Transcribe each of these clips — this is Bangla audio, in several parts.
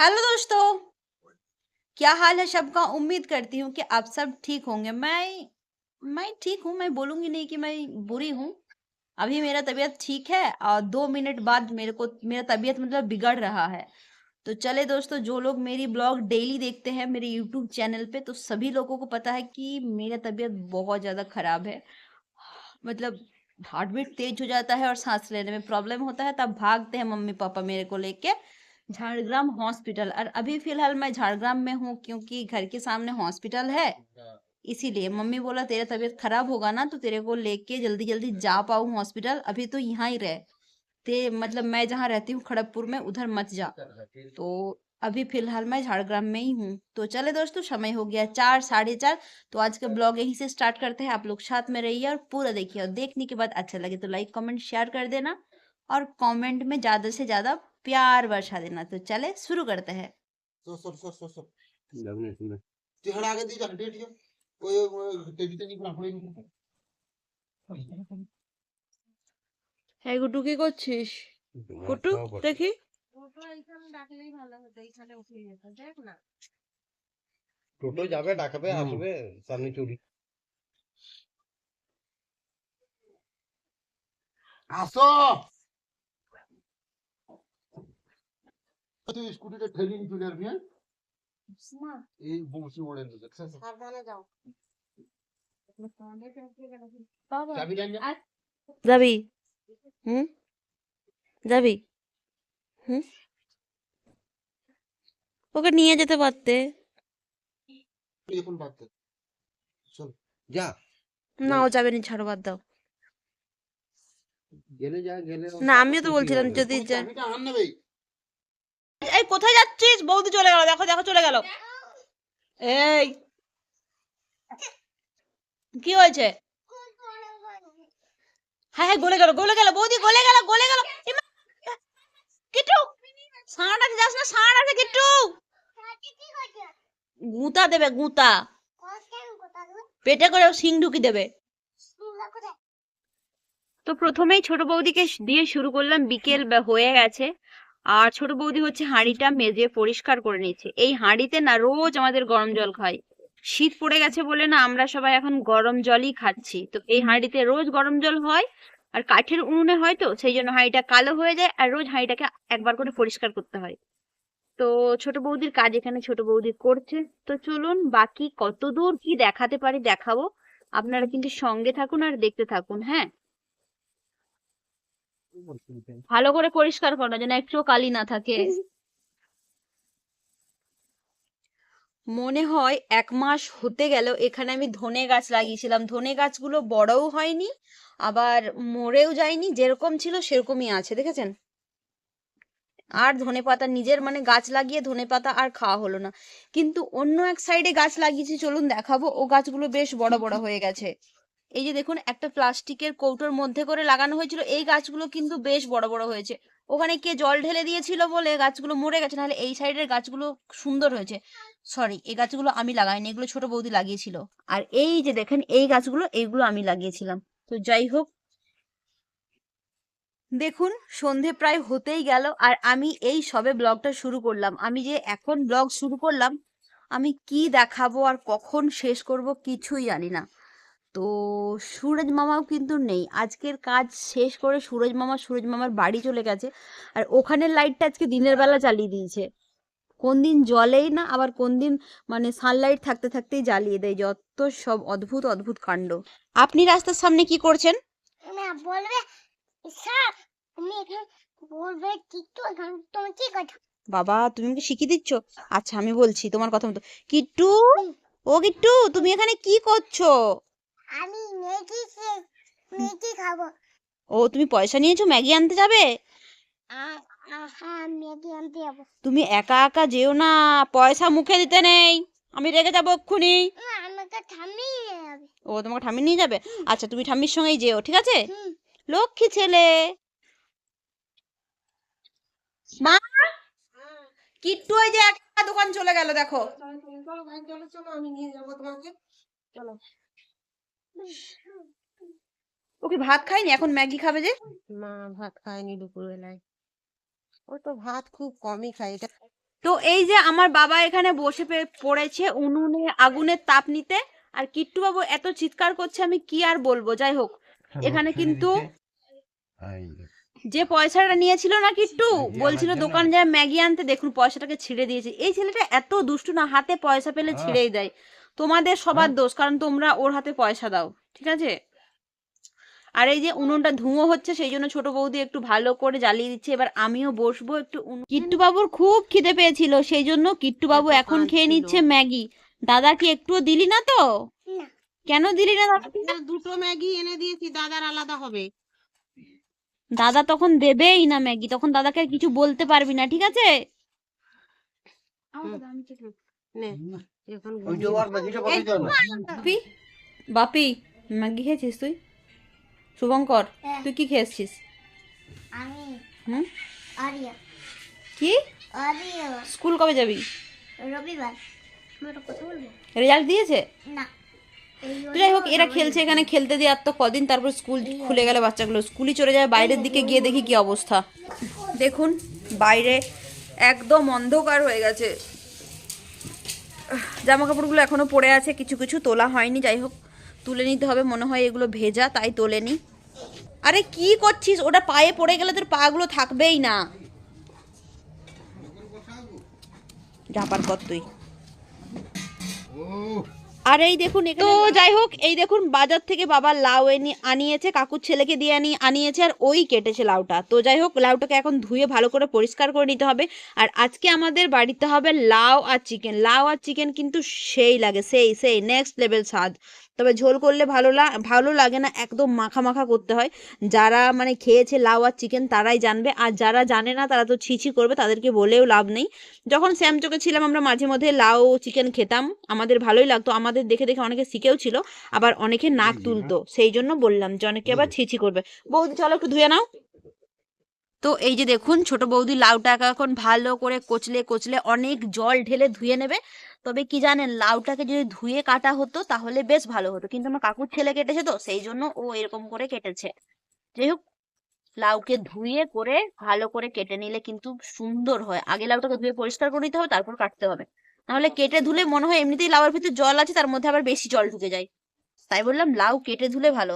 हेलो दोस्तों। क्या हाल है सबका? उम्मीद करती हूँ कि आप सब ठीक होंगे। मैं मैं ठीक हूँ, मैं बोलूँगी नहीं कि मैं बुरी हूँ। अभी मेरा तबीयत ठीक है और दो मिनट बाद मेरे को, मेरा तबीयत मतलब बिगड़ रहा है। तो चले दोस्तों, जो लोग मेरी ब्लॉग डेली देखते हैं मेरे यूट्यूब चैनल पे तो सभी लोगों को पता है कि मेरा तबीयत बहुत ज़्यादा ख़राब है। मतलब हार्ट बीट तेज हो जाता है और सांस लेने में प्रॉब्लम होता है, तब भागते हैं मम्मी पापा मेरे को लेके। झाड़ग्राम हॉस्पिटल। और अभी फ़िलहाल मैं झाड़ग्राम में हूँ क्योंकि घर के सामने हॉस्पिटल है। इसीलिए मम्मी बोला तेरा तबीयत खराब होगा ना तो तेरे को लेके जल्दी जल्दी जा पाऊँ हॉस्पिटल। अभी तो यहाँ ही रहे। ते मतलब मैं जहाँ रहती हूँ खड़गपुर में उधर मत जा। तो अभी फ़िलहाल मैं झाड़ग्राम में ही हूँ। तो चले दोस्तों समय हो गया चार साढ़े चार। तो आज का ब्लॉग यहीं से स्टार्ट करते हैं। आप लोग साथ में रहिए और पूरा देखिए। और देखने के बाद अच्छा लगे तो लाइक कमेंट शेयर कर देना। और कमेंट में ज़्यादा से ज़्यादा प्यार बरसा देना तो चले शुरू करते हैं সর সর সর সর সর যাবি না শুনে তুই হাড় আগে দিয়ে যা হেঁটে হেঁটে যা। ওই ওই টেবিতে নিয়ে করে নিয়ে হ্যাঁ গুটু কি করছিস গুটু দেখি টোটো যাবে ডাকাবে হুম। আসবে সামনে চুরি আসো তুই স্কুটিটা ঠেলে নিয়ে চলে আসবি হ্যাঁ? এই বংশী মোড়ের যাবি হুম? যাবি? হুম? ওকে নিয়ে যেতে পারতে। এখন বাড়তে চল যা। না ও যাবে না ছাড়ো বাদ দাও। গেলে যা গেলে না আমিও তো বলছিলাম যদি যা চাবিটা আন নেবে এই, কোথায় যাচ্ছিস? বৌদি চলে গেল, দেখো দেখো, চলে গেল। এই। কি হয়েছে? হ্যাঁ হ্যাঁ গলে গেল গলে গেল, বৌদি, গলে গেল গলে গেল। কিট্টু আছে যাস না? সাঁড় আছে, কিট্টু। গুঁতা দেবে, গুঁতা। পেটে করে সিং ঢুকি দেবে। তো প্রথমেই ছোট বৌদিকে দিয়ে শুরু করলাম, বিকেল হয়ে গেছে। আর ছোট বৌদি হচ্ছে হাঁড়িটা মেজে পরিষ্কার করে নিচ্ছে এই হাঁড়িতে না রোজ আমাদের গরম জল খাই শীত পড়ে গেছে বলে না আমরা সবাই এখন গরম জলই খাচ্ছি। তো এই হাঁড়িতে রোজ গরম জল হয় আর কাঠের উনুনে হয় তো, সেই জন্য হাঁড়িটা কালো হয়ে যায় আর রোজ হাঁড়িটাকে একবার করে পরিষ্কার করতে হয়। তো ছোট বৌদির কাজ এখানে ছোট বৌদি করছে। তো চলুন বাকি কতদূর কি দেখাতে পারি দেখাবো। আপনারা কিন্তু সঙ্গে থাকুন আর দেখতে থাকুন হ্যাঁ? ভালো করে পরিষ্কার করো, যেন একটুও কালি না থাকে। মনে হয় এক মাস হতে গেল, এখানে আমি ধনে গাছ লাগিয়েছিলাম। ধনে গাছগুলো বড়ও হয়নি, আবার মরেও যায়নি, যেরকম ছিল সেরকমই আছে, দেখেছেন? আর ধনে পাতা নিজের মানে গাছ লাগিয়ে ধনে পাতা আর খাওয়া হলো না। কিন্তু অন্য এক সাইডে গাছ লাগিয়েছি, চলুন দেখাবো, ও গাছগুলো বেশ বড় বড় হয়ে গেছে। এই যে দেখুন, একটা প্লাস্টিকের কৌটোর মধ্যে করে লাগানো হয়েছিল। এই গাছগুলো কিন্তু বেশ বড় বড় হয়েছে। ওখানে কে জল ঢেলে দিয়েছিল বলে গাছগুলো মরে গেছে, নাহলে এই সাইডের গাছগুলো সুন্দর হয়েছে। সরি, এই গাছগুলো আমি লাগাইনি, এগুলো ছোট বৌদি লাগিয়েছিল। আর এই যে দেখেন, এই গাছগুলো এইগুলো আমি লাগিয়েছিলাম। তো যাই হোক। দেখুন, সন্ধে প্রায় হতেই গেল আর আমি এই সবে ব্লগটা শুরু করলাম। আমি যে এখন ব্লগ শুরু করলাম, আমি কি দেখাবো আর কখন শেষ করব কিছুই জানি না। তো সুরজ মামাও কিন্তু নেই। আজকের কাজ শেষ করে সুরজ মামা সুরজ মামার বাড়ি চলে গেছে। আর ওখানের লাইটটা আজকে দিনের বেলা চালিয়ে দিয়েছে। কোন দিন জলেই না আবার কোন দিন মানে সানলাইট থাকতে থাকতেই জ্বালিয়ে দেয়। যত সব অদ্ভুত অদ্ভুত কাণ্ড। আপনি রাস্তার সামনে কি করছেন? না বলবে স্যার আমি বলবে কিন্তু তুমি কি কথা? বাবা তুমি আমাকে শিখিয়ে দিচ্ছ? আচ্ছা আমি বলছি তোমার কথা মতো। কিট্টু? ও কিট্টু তুমি এখানে কি করছ? আমি ম্যাগি ম্যাগি খাব। ও তুমি পয়সা নিয়েছো ম্যাগি আনতে যাবে? হ্যাঁ ম্যাগি আনতে যাব। তুমি একা একা যেও না পয়সা মুখে দিতে নেই। আমি রেগে যাব এক্ষুনি। আমাকে নিয়ে যাবে। ও তোমাকে ঠাম্মি নিয়ে যাবে? আচ্ছা তুমি ঠাম্মির সঙ্গেই যেও ঠিক আছে? লক্ষ্মী ছেলে। মা! কিট্টু ওই যে একটা দোকান চলে গেল দেখো। ও কি ভাত খায়নি? এখন ম্যাগি খাবে যে? মা ভাত খায়নি দুপুরবেলায়। ও তো ভাত খুব কমই খায়। এটা তো এই যে আমার বাবা এখানে বসে পড়েছে উনুনে আগুনের তাপ নিতে আর কিট্টু বাবু এত চিৎকার করছে আমি কি আর বলব? যাই হোক এখানে কিন্তু যে। পয়সাটা নিয়েছিল না কিট্টু? বলছিল দোকান যায় ম্যাগি আনতে দেখুন পয়সাটাকে ছিঁড়ে দিয়েছে। এই ছেলেটা এত দুষ্টু না হাতে পয়সা পেলে ছিঁড়েই দেয়। তোমাদের সবার দোষ কারণ তোমরা ওর হাতে পয়সা দাও ঠিক আছে? আর এই যে উনুনটা ধুঁয়ো হচ্ছে সেই জন্য ছোট বৌদি একটু ভালো করে জ্বালিয়ে দিচ্ছে। এবার আমিও বসবো একটু কিট্টু বাবুর খুব খিদে পেয়েছিল সেই জন্য কিট্টু বাবু এখন খেয়ে নিচ্ছে ম্যাগি। দাদা কি একটুও দিলি না তো? কেন দিলি না? দুটো ম্যাগি এনে দিয়েছি দাদার আলাদা হবে। দাদা তখন দেবেই না ম্যাগি তখন দাদাকে আর কিছু বলতে পারবি না ঠিক আছে? নে। বাপি? বাপি? ম্যাগি খেয়েছিস তুই? শুভঙ্কর হ্যাঁ। তুই কি খেয়েছিস? আমি। হুম? কি? স্কুল কবে যাবি? রবিবার। রেজাল্ট দিয়েছে? না। যাই হোক এরা খেলছে এখানে খেলতে দিয়ে আর তো কদিন তারপর স্কুল খুলে গেলে বাচ্চাগুলো। স্কুলই চলে যায় বাইরের দিকে গিয়ে দেখি কি অবস্থা। দেখুন বাইরে একদম অন্ধকার হয়ে গেছে। জামা কাপড়গুলো এখনও পড়ে আছে, কিছু কিছু তোলা হয়নি, যাই হোক, তুলে নিতে হবে, মনে হয় এগুলো ভেজা, তাই তোলেনি আরে কি করছিস? ওটা পায়ে পড়ে গেলে তোর পাগুলো থাকবেই না। যাবার কর তুই। আর এই দেখুন তো যাই হোক এই দেখুন বাজার থেকে বাবা লাউ এনে আনিয়েছে কাকুর ছেলেকে দিয়ে আনি আনিয়েছে আর ওই কেটেছে লাউটা। তো যাই হোক লাউটাকে এখন ধুয়ে ভালো করে পরিষ্কার করে নিতে হবে। আর আজকে আমাদের বাড়িতে হবে লাউ আর চিকেন লাউ আর চিকেন কিন্তু সেই লাগে সেই সেই নেক্সট লেভেল স্বাদ। তবে ঝোল করলে ভালো লা ভালো লাগে না একদম মাখা মাখা করতে হয়। যারা মানে খেয়েছে লাউ আর চিকেন তারাই জানবে আর যারা জানে না তারা তো ছিছি করবে তাদেরকে বলেও লাভ নেই। যখন শ্যামচোকে ছিলাম আমরা মাঝে মধ্যে লাউ চিকেন খেতাম। আমাদের ভালোই লাগতো আমাদের দেখে দেখে অনেকে শিখেও ছিল আবার অনেকে নাক তুলতো। সেই জন্য বললাম যে অনেকে আবার ছিছি করবে। বৌদি চলো একটু ধুয়ে নাও। তো এই যে দেখুন ছোট বৌদি লাউটাকে এখন ভালো করে কচলে কচলে অনেক জল ঢেলে ধুয়ে নেবে। তবে কি জানেন লাউটাকে যদি ধুয়ে কাটা হতো তাহলে বেশ ভালো হতো। কিন্তু আমার কাকুর ছেলে কেটেছে তো সেই জন্য ও এরকম করে কেটেছে। যাই হোক লাউকে ধুয়ে করে ভালো করে কেটে নিলে কিন্তু সুন্দর হয়। আগে লাউটাকে ধুয়ে পরিষ্কার করে নিতে হবে তারপর কাটতে হবে। নাহলে কেটে ধুলে মনে হয় এমনিতেই লাউয়ের ভিতরে জল আছে তার মধ্যে আবার বেশি জল ঢুকে যায়। তাই বললাম লাউ কেটে ধুলে ভালো।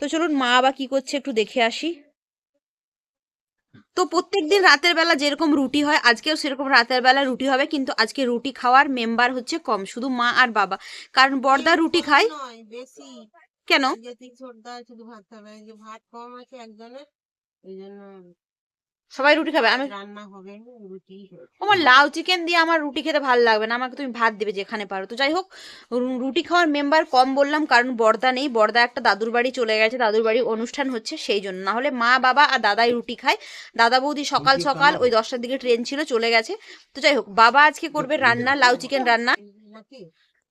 তো চলুন মা বা কি করছে একটু দেখে আসি। তো প্রত্যেকদিন রাতের বেলা যেরকম রুটি হয় আজকেও সেরকম রাতের বেলা রুটি হবে কিন্তু আজকে রুটি খাওয়ার মেম্বার হচ্ছে কম শুধু মা আর বাবা। কারণ বর্দা রুটি খায়। বেশি। কেন? ভাত খাবে ভাত কম আছে একজনের সবাই রুটি খাবে আমি রান্না হবে রুটি আমার লাউ চিকেন দিয়ে আমার রুটি খেতে ভালো লাগবে না আমাকে তুমি ভাত দেবে যেখানে পারো। তো যাই হোক রুটি খাওয়ার মেম্বার কম বললাম কারণ বর্দা নেই। বর্দা একটা দাদুর বাড়ি চলে গেছে দাদুর বাড়ি অনুষ্ঠান হচ্ছে সেই জন্য। না হলে মা বাবা আর দাদাই রুটি খায়। দাদা বৌদি সকাল সকাল ওই দশটার দিকে ট্রেন ছিল চলে গেছে। তো যাই হোক বাবা আজকে করবে রান্না লাউ চিকেন রান্না। নাকি?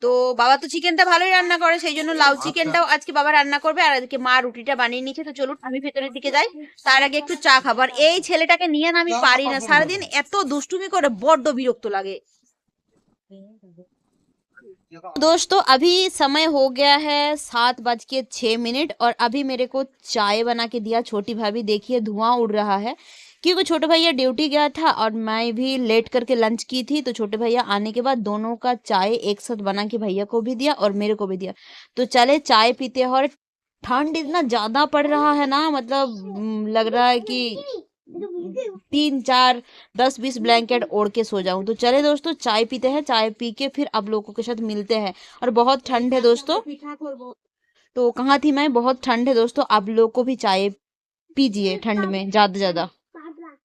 তো বাবা তো চিকেনটা ভালোই রান্না করে সেই জন্য লাউ চিকেনটাও আজকে বাবা রান্না করবে আর আজকে মা রুটিটা বানিয়ে নিচ্ছে তো চলুন আমি ভেতরের দিকে যাই তার আগে একটু চা খাবো আর এই ছেলেটাকে নিয়ে না আমি পারি না সারাদিন এত দুষ্টুমি করে বড্ড বিরক্ত লাগে दोस्तों अभी समय हो गया है सात बज के छः मिनट और अभी मेरे को चाय बना के दिया छोटी भाभी देखिए धुआं उड़ रहा है क्योंकि छोटे भैया ड्यूटी गया था और मैं भी लेट करके लंच की थी तो छोटे भैया आने के बाद दोनों का चाय एक साथ बना के भैया को भी दिया और मेरे को भी दिया। तो चले चाय पीते हैं और ठंड इतना ज़्यादा पड़ रहा है ना मतलब लग रहा है कि तीन, चार, दस, बीस ब्लैंकेट ओढ़ के सो जाऊँ। तो चले दोस्तों, चाय पीते हैं, चाय पी के फिर आप लोगों के साथ मिलते हैं। और बहुत ठंड है दोस्तों। तो कहाँ थी मैं? बहुत ठंड है दोस्तों, आप लोग को भी चाय पीजिए ठंड में, ज़्यादा ज़्यादा।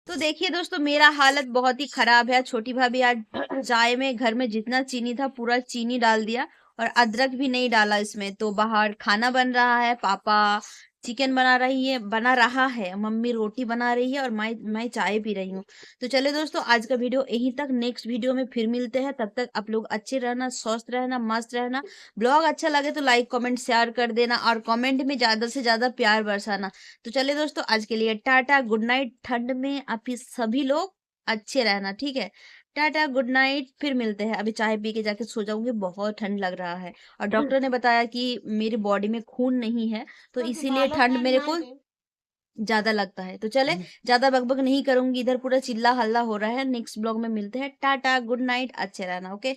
तो देखिए दोस्तों, मेरा हालत बहुत ही खराब है। छोटी भाभी आज चाय में घर में जितना चीनी था, पूरा चीनी डाल दिया और अदरक भी नहीं डाला इसमें। तो बाहर खाना बन रहा है, पापा चिकन बना रही है, बना रहा है, मम्मी रोटी बना रही है और मैं मैं चाय पी रही हूँ। तो चले दोस्तों, आज का वीडियो यहीं तक। नेक्स्ट वीडियो में फिर मिलते हैं। तब तक आप लोग अच्छे रहना, स्वस्थ रहना, मस्त रहना। ब्लॉग अच्छा लगे तो लाइक, कमेंट, शेयर कर देना और कमेंट में ज़्यादा से ज़्यादा प्यार बरसाना। तो चले दोस्तों, आज के लिए टाटा, गुड नाइट, ठंड में आप सभी लोग अच्छे रहना ठीक है? टाटा गुड नाइट फिर मिलते हैं। अभी चाय पी के जाके सो जाऊँगी बहुत ठंड लग रहा है। और डॉक्टर ने बताया कि मेरी बॉडी में खून नहीं है तो इसीलिए ठंड मेरे को ज़्यादा लगता है। तो चले ज़्यादा बकबक नहीं करूँगी इधर पूरा चिल्ला हल्ला हो रहा है। नेक्स्ट ब्लॉग में मिलते हैं। टाटा गुड नाइट अच्छे रहना ओके?